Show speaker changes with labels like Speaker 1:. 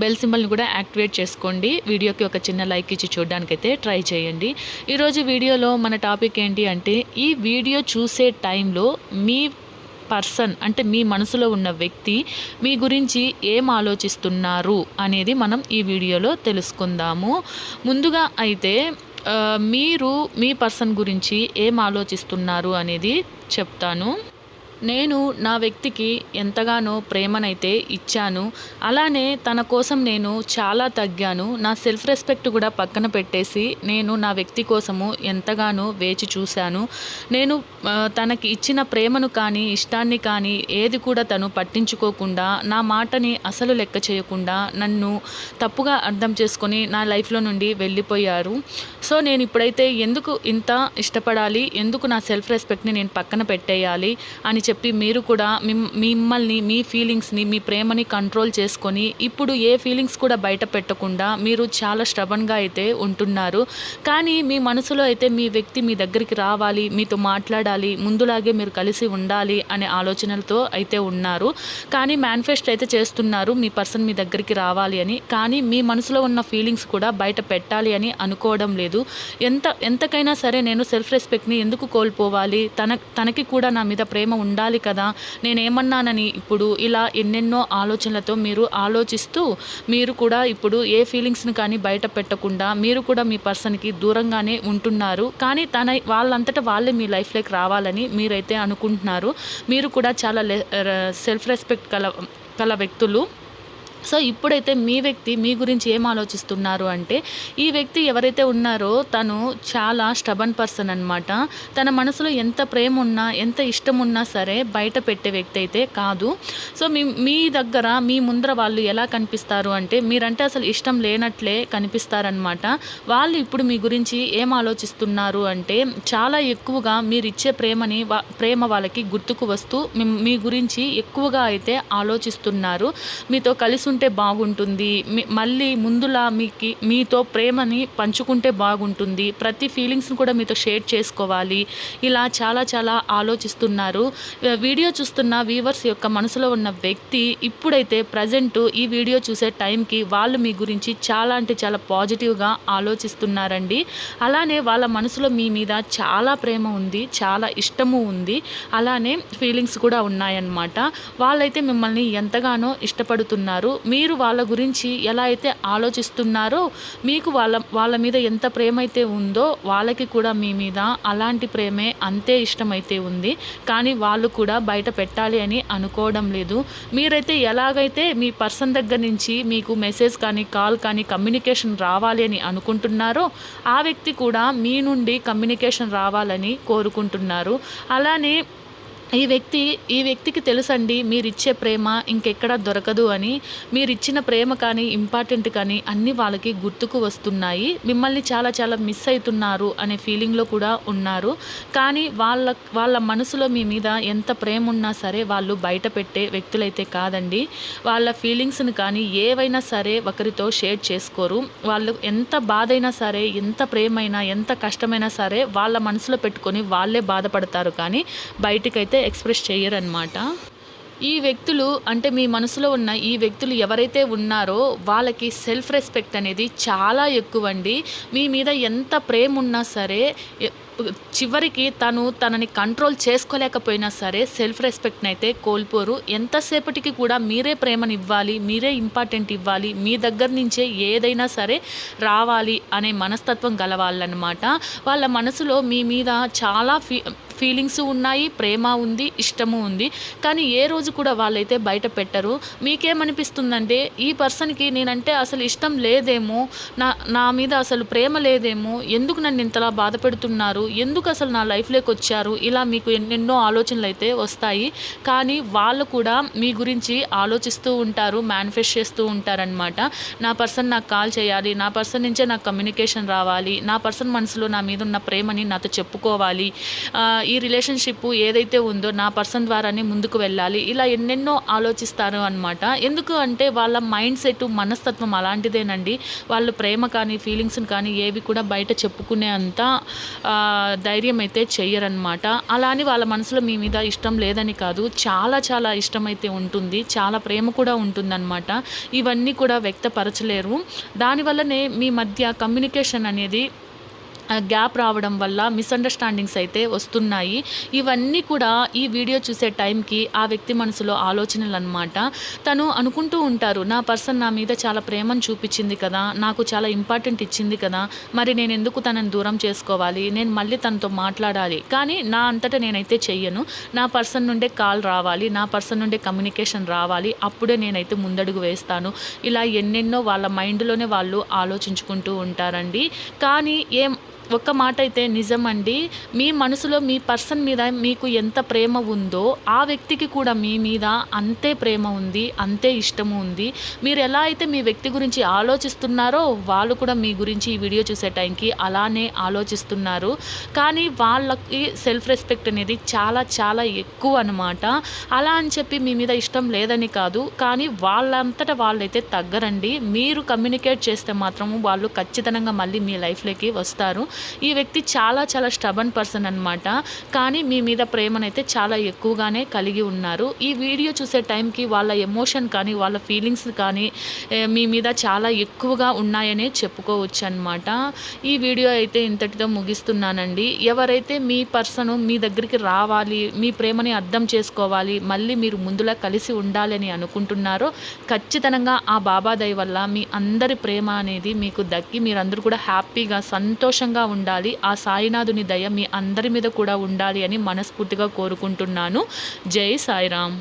Speaker 1: Bell సింబల్ని కూడా activate చేసుకోండి. వీడియోకి ఒక చిన్న లైక్ ఇచ్చి చూడడానికైతే ట్రై చేయండి. ఈరోజు వీడియోలో మన టాపిక్ ఏంటి అంటే ఈ వీడియో చూసే టైంలో మీ పర్సన్ అంటే మీ మనసులో ఉన్న వ్యక్తి మీ గురించి ఏం ఆలోచిస్తున్నారు అనేది మనం ఈ వీడియోలో తెలుసుకుందాము. ముందుగా అయితే మీరు మీ పర్సన్ గురించి ఏం ఆలోచిస్తున్నారు అనేది చెప్తాను. నేను నా వ్యక్తికి ఎంతగానో ప్రేమనైతే ఇచ్చాను అలానే తన కోసం నేను చాలా తగ్గాను. నా సెల్ఫ్ రెస్పెక్ట్ కూడా పక్కన పెట్టేసి నేను నా వ్యక్తి కోసము ఎంతగానో వేచి చూశాను. నేను తనకి ఇచ్చిన ప్రేమను కానీ ఇష్టాన్ని కానీ ఏది కూడా తను పట్టించుకోకుండా నా మాటని అసలు లెక్క చేయకుండా నన్ను తప్పుగా అర్థం చేసుకొని నా లైఫ్లో నుండి వెళ్ళిపోయారు. సో నేను ఇప్పుడైతే ఎందుకు ఇంత ఇష్టపడాలి? ఎందుకు నా సెల్ఫ్ రెస్పెక్ట్ని నేను పక్కన పెట్టేయాలి? అని చెప్పి మీరు కూడా మిమ్- మిమ్మల్ని మీ ఫీలింగ్స్ని మీ ప్రేమని కంట్రోల్ చేసుకొని ఇప్పుడు ఏ ఫీలింగ్స్ కూడా బయట పెట్టకుండా మీరు చాలా స్ట్రబన్గా అయితే ఉంటున్నారు. కానీ మీ మనసులో అయితే మీ వ్యక్తి మీ దగ్గరికి రావాలి మీతో మాట్లాడాలి ముందులాగే మీరు కలిసి ఉండాలి అనే ఆలోచనలతో అయితే ఉన్నారు. కానీ మేనిఫెస్ట్ అయితే చేస్తున్నారు మీ పర్సన్ మీ దగ్గరికి రావాలి అని. కానీ మీ మనసులో ఉన్న ఫీలింగ్స్ కూడా బయట పెట్టాలి అని అనుకోవడం లేదు. ఎంత ఎంతకైనా సరే నేను సెల్ఫ్ రెస్పెక్ట్ని ఎందుకు కోల్పోవాలి? తన తనకి కూడా నా మీద ప్రేమ ఉండాలి ఉండాలి కదా. నేనేమన్నానని ఇప్పుడు ఇలా ఎన్నెన్నో ఆలోచనలతో మీరు ఆలోచిస్తూ మీరు కూడా ఇప్పుడు ఏ ఫీలింగ్స్ని కానీ బయట పెట్టకుండా మీరు కూడా మీ పర్సన్కి దూరంగానే ఉంటున్నారు. కానీ తన వాళ్ళంతటా వాళ్ళే మీ లైఫ్లోకి రావాలని మీరైతే అనుకుంటున్నారు. మీరు కూడా చాలా సెల్ఫ్ రెస్పెక్ట్ కల కల వ్యక్తులు. సో ఇప్పుడైతే మీ వ్యక్తి మీ గురించి ఏం ఆలోచిస్తున్నారు అంటే ఈ వ్యక్తి ఎవరైతే ఉన్నారో తను చాలా స్టబన్ పర్సన్ అనమాట తన మనసులో ఎంత ప్రేమ ఉన్నా ఎంత ఇష్టం ఉన్నా సరే బయట పెట్టే వ్యక్తి అయితే కాదు. సో మీ మీ దగ్గర మీ ముందర వాళ్ళు ఎలా కనిపిస్తారు అంటే మీరంటే అసలు ఇష్టం లేనట్లే కనిపిస్తారనమాట వాళ్ళు ఇప్పుడు మీ గురించి ఏం ఆలోచిస్తున్నారు అంటే చాలా ఎక్కువగా మీరు ఇచ్చే ప్రేమని వా- ప్రేమ వాళ్ళకి గుర్తుకు వస్తూ మీ గురించి ఎక్కువగా అయితే ఆలోచిస్తున్నారు. మీతో కలిసి పంచుకుంటే బాగుంటుంది. మీ- మళ్ళీ ముందులా మీకు మీతో ప్రేమని పంచుకుంటే బాగుంటుంది. ప్రతి ఫీలింగ్స్ని కూడా మీతో షేర్ చేసుకోవాలి. ఇలా చాలా చాలా ఆలోచిస్తున్నారు. వీడియో చూస్తున్న వీవర్స్ యొక్క మనసులో ఉన్న వ్యక్తి ఇప్పుడైతే ప్రజెంట్ ఈ వీడియో చూసే టైంకి వాళ్ళు మీ గురించి చాలా అంటే చాలా పాజిటివ్గా ఆలోచిస్తున్నారండి. అలానే వాళ్ళ మనసులో మీ మీద చాలా ప్రేమ ఉంది చాలా ఇష్టము ఉంది. అలానే ఫీలింగ్స్ కూడా ఉన్నాయన్నమాట. వాళ్ళైతే మిమ్మల్ని ఎంతగానో ఇష్టపడుతున్నారు. మీరు వాళ్ళ గురించి ఎలా అయితే ఆలోచిస్తున్నారో మీకు వాళ్ళ వాళ్ళ మీద ఎంత ప్రేమ అయితే ఉందో వాళ్ళకి కూడా మీ మీద అలాంటి ప్రేమే అంతే ఇష్టమైతే ఉంది. కానీ వాళ్ళు కూడా బయట పెట్టాలి అని అనుకోవడం లేదు. మీరైతే ఎలాగైతే మీ పర్సన్ దగ్గర నుంచి మీకు మెసేజ్ కానీ కాల్ కానీ కమ్యూనికేషన్ రావాలి అని అనుకుంటున్నారో ఆ వ్యక్తి కూడా మీ నుండి కమ్యూనికేషన్ రావాలని కోరుకుంటున్నారు. అలానే ఈ వ్యక్తి ఈ వ్యక్తికి తెలుసండి మీరిచ్చే ప్రేమ ఇంకెక్కడ దొరకదు అని. మీరిచ్చిన ప్రేమ కానీ ఇంపార్టెంట్ కానీ అన్నీ వాళ్ళకి గుర్తుకు వస్తున్నాయి. మిమ్మల్ని చాలా చాలా మిస్ అవుతున్నారు అనే ఫీలింగ్లో కూడా ఉన్నారు. కానీ వాళ్ళ వాళ్ళ మనసులో మీ మీద ఎంత ప్రేమ ఉన్నా సరే వాళ్ళు బయట పెట్టే వ్యక్తులైతే కాదండి. వాళ్ళ ఫీలింగ్స్ని కానీ ఏవైనా సరే ఒకరితో షేర్ చేసుకోరు. వాళ్ళు ఎంత బాధైనా సరే ఎంత ప్రేమైనా ఎంత కష్టమైనా సరే వాళ్ళ మనసులో పెట్టుకొని వాళ్ళే బాధపడతారు కానీ బయటికైతే ఎక్స్ప్రెస్ చేయరనమాట ఈ వ్యక్తులు అంటే మీ మనసులో ఉన్న ఈ వ్యక్తులు ఎవరైతే ఉన్నారో వాళ్ళకి సెల్ఫ్ రెస్పెక్ట్ అనేది చాలా ఎక్కువ అండి మీ మీద ఎంత ప్రేమ ఉన్నా సరే చివరికి తను తనని కంట్రోల్ చేసుకోలేకపోయినా సరే సెల్ఫ్ రెస్పెక్ట్ని అయితే కోల్పోరు. ఎంతసేపటికి కూడా మీరే ప్రేమని ఇవ్వాలి మీరే ఇంపార్టెంట్ ఇవ్వాలి మీ దగ్గర నుంచే ఏదైనా సరే రావాలి అనే మనస్తత్వం గలవాళ్ళనమాట వాళ్ళ మనసులో మీ మీద చాలా ఫీ ఫీలింగ్స్ ఉన్నాయి ప్రేమ ఉంది ఇష్టము ఉంది. కానీ ఏ రోజు కూడా వాళ్ళైతే బయట పెట్టరు. మీకేమనిపిస్తుందంటే ఈ పర్సన్కి నేనంటే అసలు ఇష్టం లేదేమో నా నా మీద అసలు ప్రేమ లేదేమో ఎందుకు నన్ను ఇంతలా బాధ పెడుతున్నారు ఎందుకు అసలు నా లైఫ్లోకి వచ్చారు ఇలా మీకు ఎన్నెన్నో ఆలోచనలు అయితే వస్తాయి. కానీ వాళ్ళు కూడా మీ గురించి ఆలోచిస్తూ ఉంటారు మేనిఫెస్ట్ చేస్తూ ఉంటారనమాట నా పర్సన్ నాకు కాల్ చేయాలి నా పర్సన్ నుంచే నాకు కమ్యూనికేషన్ రావాలి నా పర్సన్ మనసులో నా మీద ఉన్న ప్రేమని నాతో చెప్పుకోవాలి. ఈ రిలేషన్షిప్ ఏదైతే ఉందో నా పర్సన్ ద్వారానే ముందుకు వెళ్ళాలి. ఇలా ఎన్నెన్నో ఆలోచిస్తారు అనమాట ఎందుకు అంటే వాళ్ళ మైండ్ సెట్ మనస్తత్వం అలాంటిదేనండి. వాళ్ళు ప్రేమ కానీ ఫీలింగ్స్ని కానీ ఏవి కూడా బయట చెప్పుకునే అంత ధైర్యం అయితే చెయ్యరనమాట అలా అని వాళ్ళ మనసులో మీ మీద ఇష్టం లేదని కాదు చాలా చాలా ఇష్టం అయితే ఉంటుంది చాలా ప్రేమ కూడా ఉంటుందన్నమాట. ఇవన్నీ కూడా వ్యక్తపరచలేరు. దానివల్లనే మీ మధ్య కమ్యూనికేషన్ అనేది గ్యాప్ రావడం వల్ల మిస్అండర్స్టాండింగ్స్ అయితే వస్తున్నాయి. ఇవన్నీ కూడా ఈ వీడియో చూసే టైంకి ఆ వ్యక్తి మనసులో ఆలోచనలు అనమాట తను అనుకుంటూ ఉంటారు నా పర్సన్ నా మీద చాలా ప్రేమను చూపించింది కదా నాకు చాలా ఇంపార్టెంట్ ఇచ్చింది కదా మరి నేను ఎందుకు తనని దూరం చేసుకోవాలి నేను మళ్ళీ తనతో మాట్లాడాలి. కానీ నా అంతటా నేనైతే చెయ్యను. నా పర్సన్ నుండే కాల్ రావాలి నా పర్సన్ నుండే కమ్యూనికేషన్ రావాలి అప్పుడే నేనైతే ముందడుగు వేస్తాను. ఇలా ఎన్నెన్నో వాళ్ళ మైండ్లోనే వాళ్ళు ఆలోచించుకుంటూ ఉంటారండి. కానీ ఏం ఒక్క మాట అయితే నిజం అండి మీ మనసులో మీ పర్సన్ మీద మీకు ఎంత ప్రేమ ఉందో ఆ వ్యక్తికి కూడా మీ మీద అంతే ప్రేమ ఉంది అంతే ఇష్టము ఉంది. మీరు ఎలా అయితే మీ వ్యక్తి గురించి ఆలోచిస్తున్నారో వాళ్ళు కూడా మీ గురించి ఈ వీడియో చూసే టైంకి అలానే ఆలోచిస్తున్నారు. కానీ వాళ్ళకి సెల్ఫ్ రెస్పెక్ట్ అనేది చాలా చాలా ఎక్కువ అనమాట అలా అని చెప్పి మీ మీద ఇష్టం లేదని కాదు. కానీ వాళ్ళంతటా వాళ్ళైతే తగ్గరండి. మీరు కమ్యూనికేట్ చేస్తే మాత్రం వాళ్ళు ఖచ్చితంగా మళ్ళీ మీ లైఫ్లోకి వస్తారు. ఈ వ్యక్తి చాలా చాలా స్టబన్ పర్సన్ అనమాట కానీ మీ మీద ప్రేమనైతే చాలా ఎక్కువగానే కలిగి ఉన్నారు. ఈ వీడియో చూసే టైంకి వాళ్ళ ఎమోషన్ కానీ వాళ్ళ ఫీలింగ్స్ కానీ మీ మీద చాలా ఎక్కువగా ఉన్నాయనే చెప్పుకోవచ్చు అనమాట ఈ వీడియో అయితే ఇంతటితో ముగిస్తున్నానండి. ఎవరైతే మీ పర్సన్ మీ దగ్గరికి రావాలి మీ ప్రేమని అర్థం చేసుకోవాలి మళ్ళీ మీరు ముందులా కలిసి ఉండాలని అనుకుంటున్నారో ఖచ్చితంగా ఆ బాబాదయ వల్ల మీ అందరి ప్రేమ అనేది మీకు దక్కి మీరందరూ కూడా హ్యాపీగా సంతోషంగా ఉండాలి. ఆ సాయినాథుని దయ మీ అందరి మీద కూడా ఉండాలి అని మనస్ఫూర్తిగా కోరుకుంటున్నాను. జై సాయిరామ్.